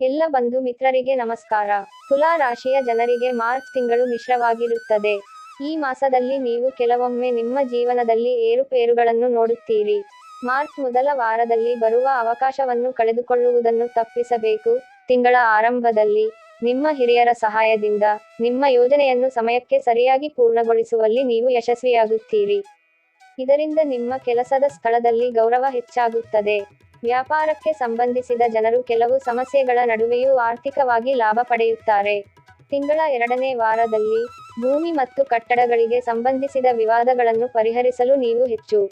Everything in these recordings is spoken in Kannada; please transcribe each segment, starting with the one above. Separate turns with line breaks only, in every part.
ಎಲ್ಲ ಬಂಧು ಮಿತ್ರರಿಗೆ ನಮಸ್ಕಾರ. ತುಲಾ ರಾಶಿಯ ಜನರಿಗೆ ಮಾರ್ಚ್ ತಿಂಗಳು ಮಿಶ್ರವಾಗಿರುತ್ತದೆ. ಈ ಮಾಸದಲ್ಲಿ ನೀವು ಕೆಲವೊಮ್ಮೆ ನಿಮ್ಮ ಜೀವನದಲ್ಲಿ ಏರುಪೇರುಗಳನ್ನು ನೋಡುತ್ತೀರಿ. ಮಾರ್ಚ್ ಮೊದಲ ವಾರದಲ್ಲಿ ಬರುವ ಅವಕಾಶವನ್ನು ಕಳೆದುಕೊಳ್ಳುವುದನ್ನು ತಪ್ಪಿಸಬೇಕು. ತಿಂಗಳ ಆರಂಭದಲ್ಲಿ ನಿಮ್ಮ ಹಿರಿಯರ ಸಹಾಯದಿಂದ ನಿಮ್ಮ ಯೋಜನೆಯನ್ನು ಸಮಯಕ್ಕೆ ಸರಿಯಾಗಿ ಪೂರ್ಣಗೊಳಿಸುವಲ್ಲಿ ನೀವು ಯಶಸ್ವಿಯಾಗುತ್ತೀರಿ. ಇದರಿಂದ ನಿಮ್ಮ ಕೆಲಸದ ಸ್ಥಳದಲ್ಲಿ ಗೌರವ ಹೆಚ್ಚಾಗುತ್ತದೆ. ವ್ಯಾಪಾರಕ್ಕೆ ಸಂಬಂಧಿಸಿದ ಜನರು ಕೆಲವು ಸಮಸ್ಯೆಗಳ ನಡುವೆಯೂ ಆರ್ಥಿಕವಾಗಿ ಲಾಭ ಪಡೆಯುತ್ತಾರೆ. ತಿಂಗಳ ಎರಡನೇ ವಾರದಲ್ಲಿ ಭೂಮಿ ಮತ್ತು ಕಟ್ಟಡಗಳಿಗೆ ಸಂಬಂಧಿಸಿದ ವಿವಾದಗಳನ್ನು ಪರಿಹರಿಸಲು ನೀವು ಹೆಚ್ಚು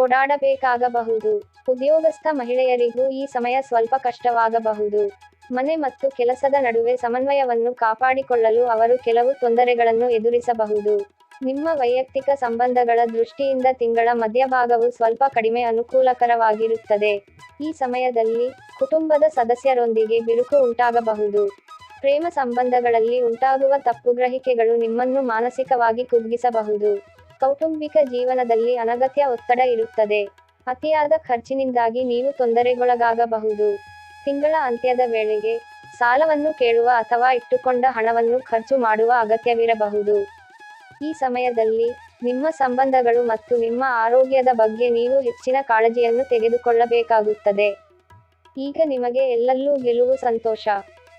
ಓಡಾಡಬೇಕಾಗಬಹುದು. ಉದ್ಯೋಗಸ್ಥ ಮಹಿಳೆಯರಿಗೂ ಈ ಸಮಯ ಸ್ವಲ್ಪ ಕಷ್ಟವಾಗಬಹುದು. ಮನೆ ಮತ್ತು ಕೆಲಸದ ನಡುವೆ ಸಮನ್ವಯವನ್ನು ಕಾಪಾಡಿಕೊಳ್ಳಲು ಅವರು ಕೆಲವು ತೊಂದರೆಗಳನ್ನು ಎದುರಿಸಬಹುದು. ನಿಮ್ಮ ವೈಯಕ್ತಿಕ ಸಂಬಂಧಗಳ ದೃಷ್ಟಿಯಿಂದ ತಿಂಗಳ ಮಧ್ಯಭಾಗವು ಸ್ವಲ್ಪ ಕಡಿಮೆ ಅನುಕೂಲಕರವಾಗಿರುತ್ತದೆ. ಈ ಸಮಯದಲ್ಲಿ ಕುಟುಂಬದ ಸದಸ್ಯರೊಂದಿಗೆ ಬಿರುಕು ಉಂಟಾಗಬಹುದು. ಪ್ರೇಮ ಸಂಬಂಧಗಳಲ್ಲಿ ಉಂಟಾಗುವ ತಪ್ಪುಗ್ರಹಿಕೆಗಳು ನಿಮ್ಮನ್ನು ಮಾನಸಿಕವಾಗಿ ಕುಗ್ಗಿಸಬಹುದು. ಕೌಟುಂಬಿಕ ಜೀವನದಲ್ಲಿ ಅನಗತ್ಯ ಒತ್ತಡ ಇರುತ್ತದೆ. ಅತಿಯಾದ ಖರ್ಚಿನಿಂದಾಗಿ ನೀವು ತೊಂದರೆಗೊಳಗಾಗಬಹುದು. ತಿಂಗಳ ಅಂತ್ಯದ ವೇಳೆಗೆ ಸಾಲವನ್ನು ಕೇಳುವ ಅಥವಾ ಇಟ್ಟುಕೊಂಡ ಹಣವನ್ನು ಖರ್ಚು ಮಾಡುವ ಅಗತ್ಯವಿರಬಹುದು. ಈ ಸಮಯದಲ್ಲಿ ನಿಮ್ಮ ಸಂಬಂಧಗಳು ಮತ್ತು ನಿಮ್ಮ ಆರೋಗ್ಯದ ಬಗ್ಗೆ ನೀವು ಹೆಚ್ಚಿನ ಕಾಳಜಿಯನ್ನು ತೆಗೆದುಕೊಳ್ಳಬೇಕಾಗುತ್ತದೆ. ಈಗ ನಿಮಗೆ ಎಲ್ಲಲ್ಲೂ ಗೆಲುವು ಸಂತೋಷ.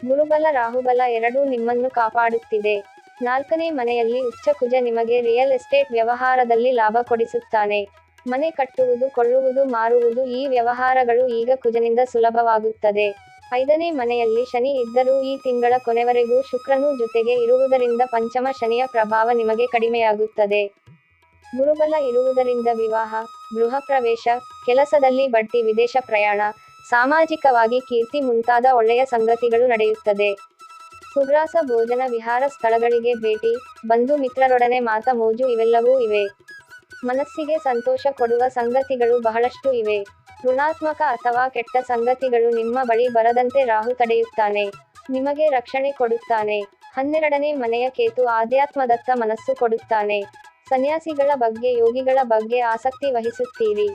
ಗುರುಬಲ ರಾಹುಬಲ ಎರಡೂ ನಿಮ್ಮನ್ನು ಕಾಪಾಡುತ್ತಿದೆ. ನಾಲ್ಕನೇ ಮನೆಯಲ್ಲಿ ಉಚ್ಚ ಕುಜ ನಿಮಗೆ ರಿಯಲ್ ಎಸ್ಟೇಟ್ ವ್ಯವಹಾರದಲ್ಲಿ ಲಾಭ ಕೊಡಿಸುತ್ತಾನೆ. ಮನೆ ಕಟ್ಟುವುದು, ಕೊಳ್ಳುವುದು, ಮಾರುವುದು ಈ ವ್ಯವಹಾರಗಳು ಈಗ ಕುಜನಿಂದ ಸುಲಭವಾಗುತ್ತದೆ. ಐದನೇ ಮನೆಯಲ್ಲಿ ಶನಿ ಇದ್ದರೂ ಈ ತಿಂಗಳ ಕೊನೆವರೆಗೂ ಶುಕ್ರನು ಜೊತೆಗೆ ಇರುವುದರಿಂದ ಪಂಚಮ ಶನಿಯ ಪ್ರಭಾವ ನಿಮಗೆ ಕಡಿಮೆಯಾಗುತ್ತದೆ. ಗುರುಬಲ ಇರುವುದರಿಂದ ವಿವಾಹ, ಗೃಹ ಪ್ರವೇಶ, ಕೆಲಸದಲ್ಲಿ ಬಡ್ತಿ, ವಿದೇಶ ಪ್ರಯಾಣ, ಸಾಮಾಜಿಕವಾಗಿ ಕೀರ್ತಿ ಮುಂತಾದ ಒಳ್ಳೆಯ ಸಂಗತಿಗಳು ನಡೆಯುತ್ತದೆ. ಸುಗ್ರಾಸ, ಭೋಜನ, ವಿಹಾರ ಸ್ಥಳಗಳಿಗೆ ಭೇಟಿ, ಬಂಧು ಮಿತ್ರರೊಡನೆ ಮಾತ ಮೋಜು ಇವೆಲ್ಲವೂ ಇವೆ. ಮನಸ್ಸಿಗೆ ಸಂತೋಷ ಕೊಡುವ ಸಂಗತಿಗಳು ಬಹಳಷ್ಟು ಇವೆ. ಋಣಾತ್ಮಕ ಅಥವಾ ಕೆಟ್ಟ ಸಂಗತಿಗಳು ನಿಮ್ಮ ಬಳಿ ಬರದಂತೆ ರಾಹು ತಡೆಯುತ್ತಾನೆ. ನಿಮಗೆ ರಕ್ಷಣೆ ಕೊಡುತ್ತಾನೆ. ಹನ್ನೆರಡನೇ ಮನೆಯ ಕೇತು ಆಧ್ಯಾತ್ಮದತ್ತ ಮನಸ್ಸು ಕೊಡುತ್ತಾನೆ. ಸನ್ಯಾಸಿಗಳ ಬಗ್ಗೆ, ಯೋಗಿಗಳ ಬಗ್ಗೆ ಆಸಕ್ತಿ ವಹಿಸುತ್ತೀರಿ.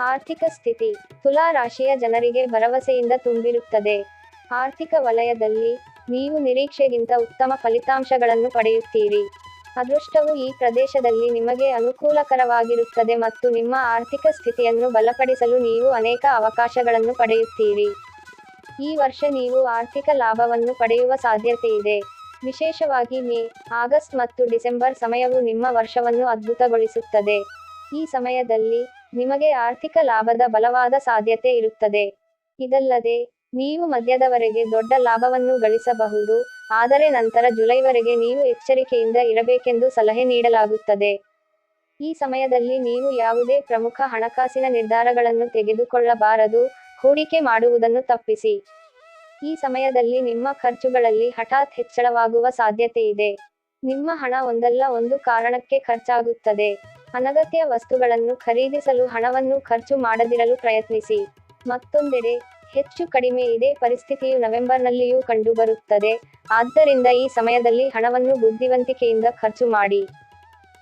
ಆರ್ಥಿಕ ಸ್ಥಿತಿ, ತುಲಾ ರಾಶಿಯ ಜನರಿಗೆ ಭರವಸೆಯಿಂದ ತುಂಬಿರುತ್ತದೆ. ಆರ್ಥಿಕ ವಲಯದಲ್ಲಿ ನೀವು ನಿರೀಕ್ಷೆಗಿಂತ ಉತ್ತಮ ಫಲಿತಾಂಶಗಳನ್ನು ಪಡೆಯುತ್ತೀರಿ. ಅದೃಷ್ಟವು ಈ ಪ್ರದೇಶದಲ್ಲಿ ನಿಮಗೆ ಅನುಕೂಲಕರವಾಗಿರುತ್ತದೆ ಮತ್ತು ನಿಮ್ಮ ಆರ್ಥಿಕ ಸ್ಥಿತಿಯನ್ನು ಬಲಪಡಿಸಲು ನೀವು ಅನೇಕ ಅವಕಾಶಗಳನ್ನು ಪಡೆಯುತ್ತೀರಿ. ಈ ವರ್ಷ ನೀವು ಆರ್ಥಿಕ ಲಾಭವನ್ನು ಪಡೆಯುವ ಸಾಧ್ಯತೆಯಿದೆ ವಿಶೇಷವಾಗಿ ಮೇ, ಆಗಸ್ಟ್ ಮತ್ತು ಡಿಸೆಂಬರ್ ಸಮಯವು ನಿಮ್ಮ ವರ್ಷವನ್ನು ಅದ್ಭುತಗೊಳಿಸುತ್ತದೆ. ಈ ಸಮಯದಲ್ಲಿ ನಿಮಗೆ ಆರ್ಥಿಕ ಲಾಭದ ಬಲವಾದ ಸಾಧ್ಯತೆ ಇರುತ್ತದೆ. ಇದಲ್ಲದೆ, ನೀವು ಮಧ್ಯದವರೆಗೆ ದೊಡ್ಡ ಲಾಭವನ್ನು ಗಳಿಸಬಹುದು. ಆದರೆ ನಂತರ ಜುಲೈವರೆಗೆ ನೀವು ಎಚ್ಚರಿಕೆಯಿಂದ ಇರಬೇಕೆಂದು ಸಲಹೆ ನೀಡಲಾಗುತ್ತದೆ. ಈ ಸಮಯದಲ್ಲಿ ನೀವು ಯಾವುದೇ ಪ್ರಮುಖ ಹಣಕಾಸಿನ ನಿರ್ಧಾರಗಳನ್ನು ತೆಗೆದುಕೊಳ್ಳಬಾರದು. ಹೂಡಿಕೆ ಮಾಡುವುದನ್ನು ತಪ್ಪಿಸಿ. ಈ ಸಮಯದಲ್ಲಿ ನಿಮ್ಮ ಖರ್ಚುಗಳಲ್ಲಿ ಹಠಾತ್ ಹೆಚ್ಚಳವಾಗುವ ಸಾಧ್ಯತೆ ಇದೆ. ನಿಮ್ಮ ಹಣ ಒಂದಲ್ಲ, ಒಂದು ಕಾರಣಕ್ಕೆ ಖರ್ಚಾಗುತ್ತದೆ. ಅನಗತ್ಯ ವಸ್ತುಗಳನ್ನು ಖರೀದಿಸಲು ಹಣವನ್ನು ಖರ್ಚು ಮಾಡದಿರಲು ಪ್ರಯತ್ನಿಸಿ. ಮತ್ತೊಂದೆಡೆ ಹೆಚ್ಚು ಕಡಿಮೆ ಇದೇ. ಪರಿಸ್ಥಿತಿಯು ನವೆಂಬರ್ನಲ್ಲಿಯೂ ಕಂಡುಬರುತ್ತದೆ. ಆದ್ದರಿಂದ ಈ ಸಮಯದಲ್ಲಿ ಹಣವನ್ನು ಬುದ್ಧಿವಂತಿಕೆಯಿಂದ ಖರ್ಚು ಮಾಡಿ.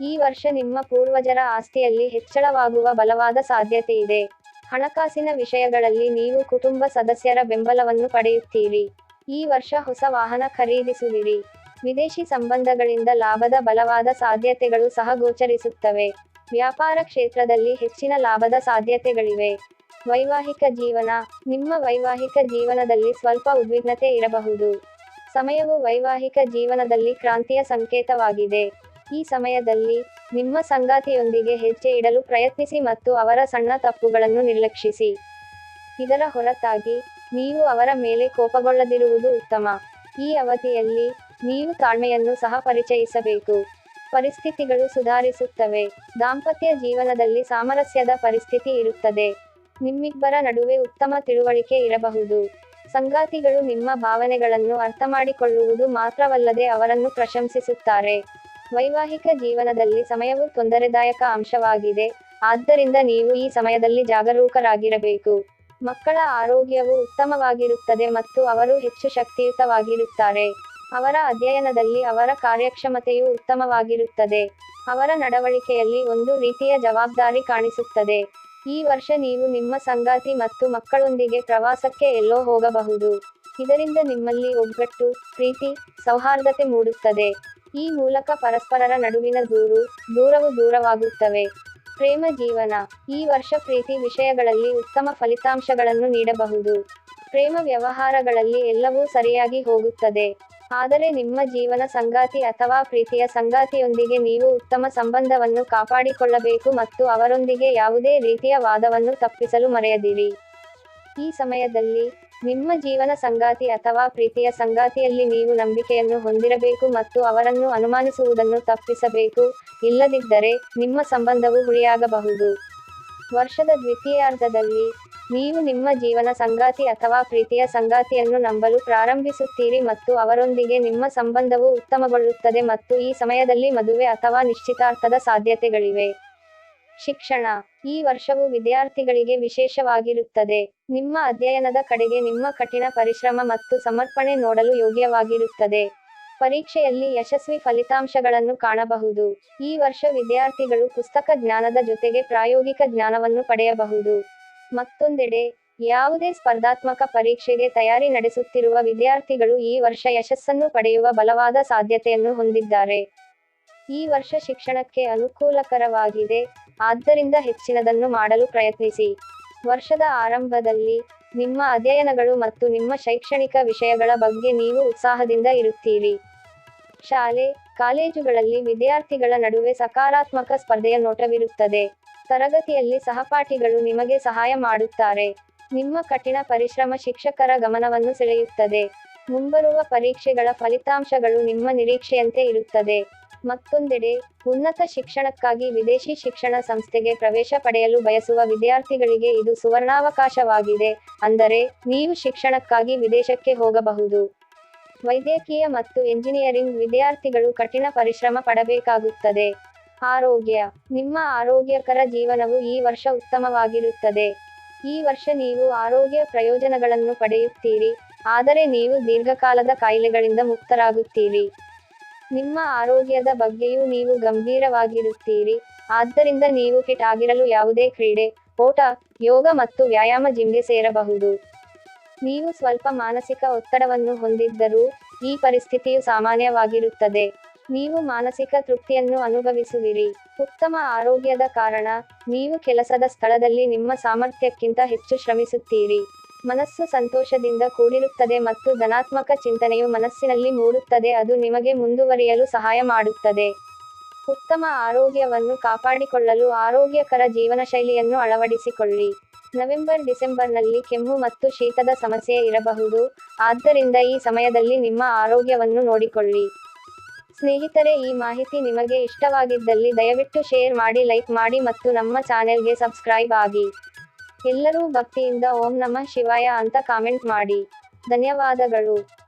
ಈ ವರ್ಷ ನಿಮ್ಮ ಪೂರ್ವಜರ ಆಸ್ತಿಯಲ್ಲಿ ಹೆಚ್ಚಳವಾಗುವ ಬಲವಾದ ಸಾಧ್ಯತೆ ಇದೆ. ಹಣಕಾಸಿನ ವಿಷಯಗಳಲ್ಲಿ ನೀವು ಕುಟುಂಬ ಸದಸ್ಯರ ಬೆಂಬಲವನ್ನು ಪಡೆಯುತ್ತೀರಿ. ಈ ವರ್ಷ ಹೊಸ ವಾಹನ ಖರೀದಿಸುವಿರಿ. ವಿದೇಶಿ ಸಂಬಂಧಗಳಿಂದ ಲಾಭದ ಬಲವಾದ ಸಾಧ್ಯತೆಗಳು ಸಹ ಗೋಚರಿಸುತ್ತವೆ. ವ್ಯಾಪಾರ ಕ್ಷೇತ್ರದಲ್ಲಿ ಹೆಚ್ಚಿನ ಲಾಭದ ಸಾಧ್ಯತೆಗಳಿವೆ. ವೈವಾಹಿಕ ಜೀವನ. ನಿಮ್ಮ ವೈವಾಹಿಕ ಜೀವನದಲ್ಲಿ ಸ್ವಲ್ಪ ಉದ್ವಿಗ್ನತೆ ಇರಬಹುದು. ಸಮಯವು ವೈವಾಹಿಕ ಜೀವನದಲ್ಲಿ ಕ್ರಾಂತಿಯ ಸಂಕೇತವಾಗಿದೆ. ಈ ಸಮಯದಲ್ಲಿ ನಿಮ್ಮ ಸಂಗಾತಿಯೊಂದಿಗೆ ಹೆಜ್ಜೆ ಇಡಲು ಪ್ರಯತ್ನಿಸಿ ಮತ್ತು ಅವರ ಸಣ್ಣ ತಪ್ಪುಗಳನ್ನು ನಿರ್ಲಕ್ಷಿಸಿ. ಇದರ ಹೊರತಾಗಿ ನೀವು ಅವರ ಮೇಲೆ ಕೋಪಗೊಳ್ಳದಿರುವುದು ಉತ್ತಮ. ಈ ಅವಧಿಯಲ್ಲಿ ನೀವು ತಾಳ್ಮೆಯನ್ನು ಸಹ ಪರಿಚಯಿಸಬೇಕು. ಪರಿಸ್ಥಿತಿಗಳು ಸುಧಾರಿಸುತ್ತವೆ. ದಾಂಪತ್ಯ ಜೀವನದಲ್ಲಿ ಸಾಮರಸ್ಯದ ಪರಿಸ್ಥಿತಿ ಇರುತ್ತದೆ. ನಿಮ್ಮಿಬ್ಬರ ನಡುವೆ ಉತ್ತಮ ತಿಳುವಳಿಕೆ ಇರಬಹುದು. ಸಂಗಾತಿಗಳು ನಿಮ್ಮ ಭಾವನೆಗಳನ್ನು ಅರ್ಥಮಾಡಿಕೊಳ್ಳುವುದು ಮಾತ್ರವಲ್ಲದೆ ಅವರನ್ನು ಪ್ರಶಂಸಿಸುತ್ತಾರೆ. ವೈವಾಹಿಕ ಜೀವನದಲ್ಲಿ ಸಮಯವು ತೊಂದರೆದಾಯಕ ಅಂಶವಾಗಿದೆ. ಆದ್ದರಿಂದ ನೀವು ಈ ಸಮಯದಲ್ಲಿ ಜಾಗರೂಕರಾಗಿರಬೇಕು. ಮಕ್ಕಳ ಆರೋಗ್ಯವು ಉತ್ತಮವಾಗಿರುತ್ತದೆ ಮತ್ತು ಅವರು ಹೆಚ್ಚು ಶಕ್ತಿಯುತವಾಗಿರುತ್ತಾರೆ. ಅವರ ಅಧ್ಯಯನದಲ್ಲಿ ಅವರ ಕಾರ್ಯಕ್ಷಮತೆಯು ಉತ್ತಮವಾಗಿರುತ್ತದೆ. ಅವರ ನಡವಳಿಕೆಯಲ್ಲಿ ಒಂದು ರೀತಿಯ ಜವಾಬ್ದಾರಿ ಕಾಣಿಸುತ್ತದೆ. ಈ ವರ್ಷ ನೀವು ನಿಮ್ಮ ಸಂಗಾತಿ ಮತ್ತು ಮಕ್ಕಳೊಂದಿಗೆ ಪ್ರವಾಸಕ್ಕೆ ಎಲ್ಲೋ ಹೋಗಬಹುದು. ಇದರಿಂದ ನಿಮ್ಮಲ್ಲಿ ಒಗ್ಗಟ್ಟು, ಪ್ರೀತಿ, ಸೌಹಾರ್ದತೆ ಮೂಡುತ್ತದೆ. ಈ ಮೂಲಕ ಪರಸ್ಪರರ ನಡುವಿನ ದೂರು, ದೂರವು ದೂರವಾಗುತ್ತವೆ. ಪ್ರೇಮ ಜೀವನ. ಈ ವರ್ಷ ಪ್ರೀತಿ ವಿಷಯಗಳಲ್ಲಿ ಉತ್ತಮ ಫಲಿತಾಂಶಗಳನ್ನು ನೀಡಬಹುದು. ಪ್ರೇಮ ವ್ಯವಹಾರಗಳಲ್ಲಿ ಎಲ್ಲವೂ ಸರಿಯಾಗಿ ಹೋಗುತ್ತದೆ. ಆದರೆ ನಿಮ್ಮ ಜೀವನ ಸಂಗಾತಿ ಅಥವಾ ಪ್ರೀತಿಯ ಸಂಗಾತಿಯೊಂದಿಗೆ ನೀವು ಉತ್ತಮ ಸಂಬಂಧವನ್ನು ಕಾಪಾಡಿಕೊಳ್ಳಬೇಕು ಮತ್ತು ಅವರೊಂದಿಗೆ ಯಾವುದೇ ರೀತಿಯ ವಾದವನ್ನು ತಪ್ಪಿಸಲು ಮರೆಯದಿರಿ. ಈ ಸಮಯದಲ್ಲಿ ನಿಮ್ಮ ಜೀವನ ಸಂಗಾತಿ ಅಥವಾ ಪ್ರೀತಿಯ ಸಂಗಾತಿಯಲ್ಲಿ ನೀವು ನಂಬಿಕೆಯನ್ನು ಹೊಂದಿರಬೇಕು ಮತ್ತು ಅವರನ್ನು ಅನುಮಾನಿಸುವುದನ್ನು ತಪ್ಪಿಸಬೇಕು. ಇಲ್ಲದಿದ್ದರೆ ನಿಮ್ಮ ಸಂಬಂಧವು ಹುಳಿಯಾಗಬಹುದು. ವರ್ಷದ ದ್ವಿತೀಯಾರ್ಧದಲ್ಲಿ ನೀವು ನಿಮ್ಮ ಜೀವನ ಸಂಗಾತಿ ಅಥವಾ ಪ್ರೀತಿಯ ಸಂಗಾತಿಯನ್ನು ನಂಬಲು ಪ್ರಾರಂಭಿಸುತ್ತೀರಿ ಮತ್ತು ಅವರೊಂದಿಗೆ ನಿಮ್ಮ ಸಂಬಂಧವು ಉತ್ತಮಗೊಳ್ಳುತ್ತದೆ ಮತ್ತು ಈ ಸಮಯದಲ್ಲಿ ಮದುವೆ ಅಥವಾ ನಿಶ್ಚಿತಾರ್ಥದ ಸಾಧ್ಯತೆಗಳಿವೆ. ಶಿಕ್ಷಣ. ಈ ವರ್ಷವು ವಿದ್ಯಾರ್ಥಿಗಳಿಗೆ ವಿಶೇಷವಾಗಿರುತ್ತದೆ. ನಿಮ್ಮ ಅಧ್ಯಯನದ ಕಡೆಗೆ ನಿಮ್ಮ ಕಠಿಣ ಪರಿಶ್ರಮ ಮತ್ತು ಸಮರ್ಪಣೆ ನೋಡಲು ಯೋಗ್ಯವಾಗಿರುತ್ತದೆ. ಪರೀಕ್ಷೆಯಲ್ಲಿ ಯಶಸ್ವಿ ಫಲಿತಾಂಶಗಳನ್ನು ಕಾಣಬಹುದು. ಈ ವರ್ಷ ವಿದ್ಯಾರ್ಥಿಗಳು ಪುಸ್ತಕ ಜ್ಞಾನದ ಜೊತೆಗೆ ಪ್ರಾಯೋಗಿಕ ಜ್ಞಾನವನ್ನು ಪಡೆಯಬಹುದು. ಮತ್ತೊಂದೆಡೆ, ಯಾವುದೇ ಸ್ಪರ್ಧಾತ್ಮಕ ಪರೀಕ್ಷೆಗೆ ತಯಾರಿ ನಡೆಸುತ್ತಿರುವ ವಿದ್ಯಾರ್ಥಿಗಳು ಈ ವರ್ಷ ಯಶಸ್ಸನ್ನು ಪಡೆಯುವ ಬಲವಾದ ಸಾಧ್ಯತೆಯನ್ನು ಹೊಂದಿದ್ದಾರೆ. ಈ ವರ್ಷ ಶಿಕ್ಷಣಕ್ಕೆ ಅನುಕೂಲಕರವಾಗಿದೆ. ಆದ್ದರಿಂದ ಹೆಚ್ಚಿನದನ್ನು ಮಾಡಲು ಪ್ರಯತ್ನಿಸಿ. ವರ್ಷದ ಆರಂಭದಲ್ಲಿ ನಿಮ್ಮ ಅಧ್ಯಯನಗಳು ಮತ್ತು ನಿಮ್ಮ ಶೈಕ್ಷಣಿಕ ವಿಷಯಗಳ ಬಗ್ಗೆ ನೀವು ಉತ್ಸಾಹದಿಂದ ಇರುತ್ತೀರಿ. ಶಾಲೆ, ಕಾಲೇಜುಗಳಲ್ಲಿ ವಿದ್ಯಾರ್ಥಿಗಳ ನಡುವೆ ಸಕಾರಾತ್ಮಕ ಸ್ಪರ್ಧೆಯ ನೋಟವಿರುತ್ತದೆ. ತರಗತಿಯಲ್ಲಿ ಸಹಪಾಠಿಗಳು ನಿಮಗೆ ಸಹಾಯ ಮಾಡುತ್ತಾರೆ. ನಿಮ್ಮ ಕಠಿಣ ಪರಿಶ್ರಮ ಶಿಕ್ಷಕರ ಗಮನವನ್ನು ಸೆಳೆಯುತ್ತದೆ. ಮುಂಬರುವ ಪರೀಕ್ಷೆಗಳ ಫಲಿತಾಂಶಗಳು ನಿಮ್ಮ ನಿರೀಕ್ಷೆಯಂತೆ ಇರುತ್ತದೆ. ಮತ್ತೊಂದೆಡೆ, ಉನ್ನತ ಶಿಕ್ಷಣಕ್ಕಾಗಿ ವಿದೇಶಿ ಶಿಕ್ಷಣ ಸಂಸ್ಥೆಗೆ ಪ್ರವೇಶ ಪಡೆಯಲು ಬಯಸುವ ವಿದ್ಯಾರ್ಥಿಗಳಿಗೆ ಇದು ಸುವರ್ಣಾವಕಾಶವಾಗಿದೆ. ಅಂದರೆ, ನೀವು ಶಿಕ್ಷಣಕ್ಕಾಗಿ ವಿದೇಶಕ್ಕೆ ಹೋಗಬಹುದು. ವೈದ್ಯಕೀಯ ಮತ್ತು ಎಂಜಿನಿಯರಿಂಗ್ ವಿದ್ಯಾರ್ಥಿಗಳು ಕಠಿಣ ಪರಿಶ್ರಮ ಪಡಬೇಕಾಗುತ್ತದೆ. ಆರೋಗ್ಯ. ನಿಮ್ಮ ಆರೋಗ್ಯಕರ ಜೀವನವು ಈ ವರ್ಷ ಉತ್ತಮವಾಗಿರುತ್ತದೆ. ಈ ವರ್ಷ ನೀವು ಆರೋಗ್ಯ ಪ್ರಯೋಜನಗಳನ್ನು ಪಡೆಯುತ್ತೀರಿ. ಆದರೆ ನೀವು ದೀರ್ಘಕಾಲದ ಕಾಯಿಲೆಗಳಿಂದ ಮುಕ್ತರಾಗುತ್ತೀರಿ. ನಿಮ್ಮ ಆರೋಗ್ಯದ ಬಗ್ಗೆಯೂ ನೀವು ಗಂಭೀರವಾಗಿರುತ್ತೀರಿ. ಆದ್ದರಿಂದ ನೀವು ಫಿಟ್ ಆಗಿರಲು ಯಾವುದೇ ಕ್ರೀಡೆ, ಓಟ, ಯೋಗ ಮತ್ತು ವ್ಯಾಯಾಮ ಜಿಮ್ಗೆ ಸೇರಬಹುದು. ನೀವು ಸ್ವಲ್ಪ ಮಾನಸಿಕ ಒತ್ತಡವನ್ನು ಹೊಂದಿದ್ದರೂ ಈ ಪರಿಸ್ಥಿತಿಯು ಸಾಮಾನ್ಯವಾಗಿರುತ್ತದೆ. ನೀವು ಮಾನಸಿಕ ತೃಪ್ತಿಯನ್ನು ಅನುಭವಿಸುವಿರಿ. ಉತ್ತಮ ಆರೋಗ್ಯದ ಕಾರಣ ನೀವು ಕೆಲಸದ ಸ್ಥಳದಲ್ಲಿ ನಿಮ್ಮ ಸಾಮರ್ಥ್ಯಕ್ಕಿಂತ ಹೆಚ್ಚು ಶ್ರಮಿಸುತ್ತೀರಿ. ಮನಸ್ಸು ಸಂತೋಷದಿಂದ ಕೂಡಿರುತ್ತದೆ ಮತ್ತು ಧನಾತ್ಮಕ ಚಿಂತನೆಯು ಮನಸ್ಸಿನಲ್ಲಿ ಮೂಡುತ್ತದೆ, ಅದು ನಿಮಗೆ ಮುಂದುವರಿಯಲು ಸಹಾಯ ಮಾಡುತ್ತದೆ. ಉತ್ತಮ ಆರೋಗ್ಯವನ್ನು ಕಾಪಾಡಿಕೊಳ್ಳಲು ಆರೋಗ್ಯಕರ ಜೀವನಶೈಲಿಯನ್ನು ಅಳವಡಿಸಿಕೊಳ್ಳಿ. ನವೆಂಬರ್ ಡಿಸೆಂಬರ್ನಲ್ಲಿ ಕೆಮ್ಮು ಮತ್ತು ಶೀತದ ಸಮಸ್ಯೆ ಇರಬಹುದು, ಆದ್ದರಿಂದ ಈ ಸಮಯದಲ್ಲಿ ನಿಮ್ಮ ಆರೋಗ್ಯವನ್ನು ನೋಡಿಕೊಳ್ಳಿ. ಸ್ನೇಹಿತರೆ, ಈ ಮಾಹಿತಿ ನಿಮಗೆ ಇಷ್ಟವಾಗಿದ್ದಲ್ಲಿ ದಯವಿಟ್ಟು ಶೇರ್ ಮಾಡಿ, ಲೈಕ್ ಮಾಡಿ ಮತ್ತು ನಮ್ಮ ಚಾನೆಲ್ಗೆ ಸಬ್ಸ್ಕ್ರೈಬ್ ಆಗಿ. ಎಲ್ಲರೂ ಭಕ್ತಿಯಿಂದ ಓಂ ನಮಃ ಶಿವಾಯ ಅಂತ ಕಾಮೆಂಟ್ ಮಾಡಿ. ಧನ್ಯವಾದಗಳು.